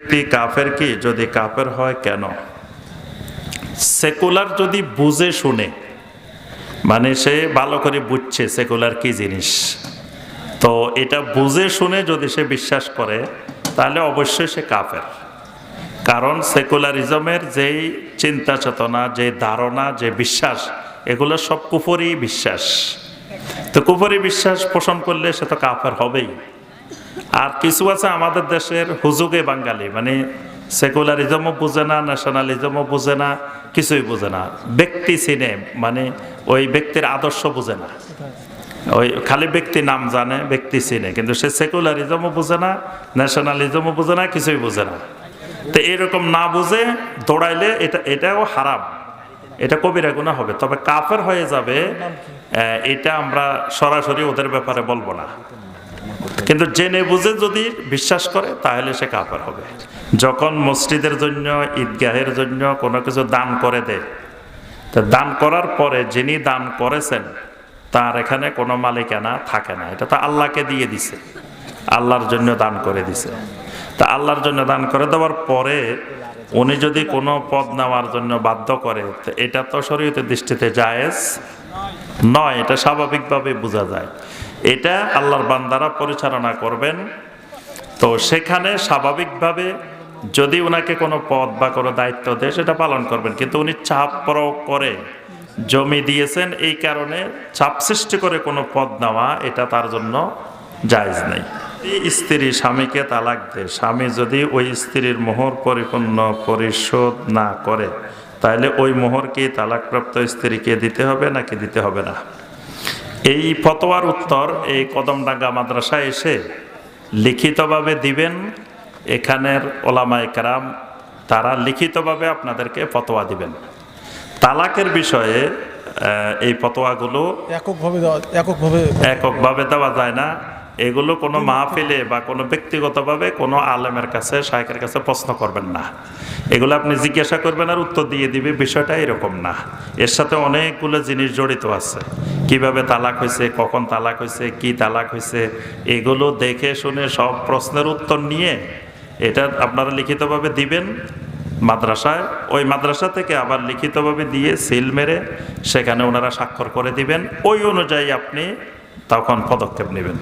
ব্যক্তি কাফের কি? যদি কাফের হয়, কেন? সেকুলার যদি বুঝে, শুনে। মানে সে ভালো করে বুঝছে সেকুলার কি জিনিস। তো এটা বুঝে, শুনে যদি সে বিশ্বাস করে, তাহলে অবশ্যই সে কাফের। কারণ সেকুলারিজমের যেই চিন্তা চেতনা যে ধারণা, যে বিশ্বাস, এগুলো সব কুফরি বিশ্বাস। তো কুফরি বিশ্বাস পোষণ করলে সে তো কাফের হবেই। আর কিছু আছে আমাদের দেশের হুজুগে বাঙালি মানে সেকুলারিজমও বুঝে না ন্যাশনালিজমও বুঝে না, কিছুই বুঝে না। ব্যক্তি চিনে মানে ওই ব্যক্তির আদর্শ বুঝে না। ওই খালি ব্যক্তি নাম জানে, ব্যক্তি চিনে, কিন্তু সে সেকুলারিজমও বুঝে না ন্যাশনালিজমও বুঝে না, কিছুই বুঝে না। তো এরকম না বুঝে, দৌড়াইলে এটা, এটাও হারাম। এটা কবিরা গুণা হবে, তবে কাফের হয়ে যাবে এটা আমরা সরাসরি ওদের ব্যাপারে বলব না। কিন্তু জেনে বুঝে যদি বিশ্বাস করে, তাহলে সে কাফের হবে। যখন মসজিদের জন্য, ঈদগাহের জন্য কোনো কিছু দান করে দেয়, তা দান করার পরে যিনি দান করেছেন, তার এখানে কোনো মালিকানা থাকে না। এটা তো আল্লাহকে দিয়ে দিছে। আল্লাহর জন্য দান করে দিছে। তা আল্লাহর জন্য দান করে দেওয়ার পরে উনি যদি কোনো পদ নেওয়ার জন্য বাধ্য করে এটা তো শরীয়তের দৃষ্টিতে জায়েজ নয়। এটা স্বাভাবিকভাবে বোঝা যায়। এটা আল্লাহর বান্দারা পরিচালনা করবেন। তো সেখানে স্বাভাবিকভাবে যদি ওনাকে কোনো পদ বা কোনো দায়িত্ব দেয়, সেটা পালন করবেন। কিন্তু উনি চাপ প্রয়োগ করে জমি দিয়েছেন, এই কারণে চাপ সৃষ্টি করে কোনো পদ নেওয়া, এটা তার জন্য জায়জ নেই। স্ত্রী স্বামীকে তালাক দেয়। স্বামী যদি ওই স্ত্রীর মোহর পরিপূর্ণ পরিশোধ না করে তাহলে ওই মোহর কি তালাকপ্রাপ্ত স্ত্রীকে দিতে হবে নাকি দিতে হবে না? এই ফতোয়ার উত্তর এই কদমডাঙ্গা মাদ্রাসায় এসে লিখিতভাবে দিবেন। এখানের ওলামায় কারাম তারা লিখিতভাবে আপনাদেরকে ফতোয়া দিবেন। তালাকের বিষয়ে এই ফতোয়াগুলো এককভাবে এককভাবে এককভাবে দেওয়া যায় না। এগুলো কোনো মাহফিলে বা কোনো ব্যক্তিগতভাবে কোনো আলেমের কাছে শাহেকের কাছে প্রশ্ন করবেন না। এগুলো আপনি জিজ্ঞাসা করবেন আর উত্তর দিয়ে দিবে বিষয়টা এরকম না। এর সাথে অনেকগুলো জিনিস জড়িত আছে। কীভাবে তালাক হয়েছে কখন তালাক হয়েছে কি তালাক হয়েছে এগুলো দেখে শুনে সব প্রশ্নের উত্তর নিয়ে এটা আপনারা লিখিতভাবে দিবেন মাদ্রাসায়। ওই মাদ্রাসা থেকে আবার লিখিতভাবে দিয়ে সিল মেরে সেখানে ওনারা স্বাক্ষর করে দিবেন। ওই অনুযায়ী আপনি তখন পদক্ষেপ নেবেন।